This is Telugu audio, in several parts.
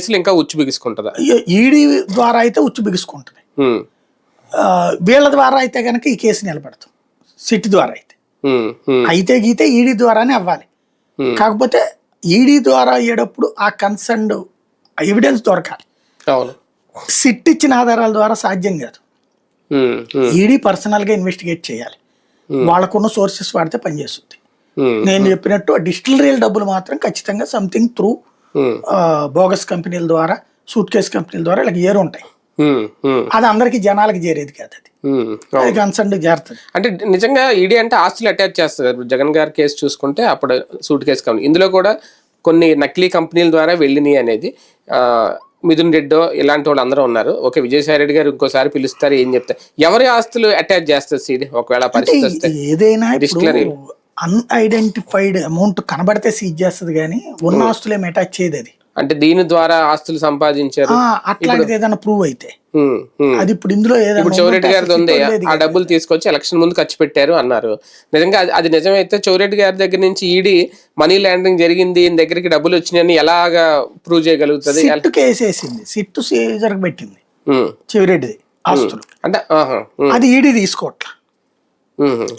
కేసులు ఇంకా ఉచ్చు బిగుసుకుంటుందా? ఈడీ ద్వారా అయితే ఉచ్చు బిగుసుకుంటుంది. వీళ్ళ ద్వారా అయితే కనుక ఈ కేసు నిలబెడతాం. సిట్ ద్వారా అయితే. అయితే గీతే ఈడీ ద్వారానే అవ్వాలి. కాకపోతే ఈడీ ద్వారా అయ్యేటప్పుడు ఆ కన్సర్న్ ఎవిడెన్స్ దొరకాలి. సిట్ ఇచ్చిన ఆధారాల ద్వారా సాధ్యం కాదు. ఈడీ పర్సనల్గా ఇన్వెస్టిగేట్ చేయాలి. వాళ్ళకున్న సోర్సెస్ వాడితే పనిచేస్తుంది. నేను చెప్పినట్టు డిస్టిలరీల డబ్బులు మాత్రం ఖచ్చితంగా సంథింగ్ త్రూ బోగస్ కంపెనీల ద్వారా సూట్ కేస్ కంపెనీల ద్వారా ఇలా ఏరు ఉంటాయి. ఉమ్, ఉమ్, అది అందరికి జనాలకి చేరేది కాదు అది. కన్సర్న్ చేరుతుంది అంటే నిజంగా ఈడీ అంటే ఆస్తులు అటాచ్ చేస్తారు జగన్ గారి కేసు చూసుకుంటే అప్పుడు సూట్ కేసు కంపెనీ ఇందులో కూడా కొన్ని నకిలీ కంపెనీల ద్వారా వెళ్ళినాయి అనేది ఆ, మిథున్ రెడ్డో ఇలాంటి వాళ్ళు అందరూ ఉన్నారు. ఓకే విజయసాయి రెడ్డి గారు ఇంకోసారి పిలుస్తారు ఏం చెప్తారు. ఎవరి ఆస్తులు అటాచ్ చేస్తారు సీడీ? ఒకవేళ పరిస్థితి ఏదైనా. అన్ఐడెంటిఫైడ్ అమౌంట్ కనబడితే సీజ్ చేస్తుంది కానీ ఉన్న ఆస్తులు ఏమి అటాచ్ చేయదు అది. అంటే దీని ద్వారా ఆస్తులు సంపాదించారు. అట్లాంటిది ఏదైనా ప్రూవ్ అయితే. ఉమ్, ఉమ్. అది ఇప్పుడు ఇందులో ఏదైనా ఇప్పుడు చౌరెడ్డి గారిది ఉంది. ఆ. డబ్బులు తీసుకొచ్చి ఎలక్షన్ ముందు ఖర్చు పెట్టారు అన్నారు. నిజంగా అది- నిజమైతే చౌరెడ్డి గారి దగ్గర నుంచి ఈడీ మనీ లాండరింగ్ జరిగింది ఈయన దగ్గరికి డబ్బులు వచ్చినాయని ఎలాగా ప్రూవ్ చేయగలుగుతుంది? సిట్ కేసేసింది. సిట్ సీజర్ పెట్టింది ఉమ్, చెవిరెడ్డిది ఆస్తులు. అంటే అది ఈడీ తీసుకోవట్లా.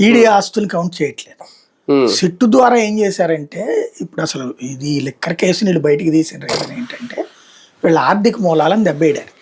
ఈడీ ఆస్తులు కౌంట్ చేయట్లేదు. Hmm. సిట్టు ద్వారా ఏం చేశారంటే ఇప్పుడు అసలు ఇది లిక్కర్ కేసు వీళ్ళు బయటికి తీసిన రీజన్ ఏంటంటే వీళ్ళ ఆర్థిక మూలాలను దెబ్బేయడానికి.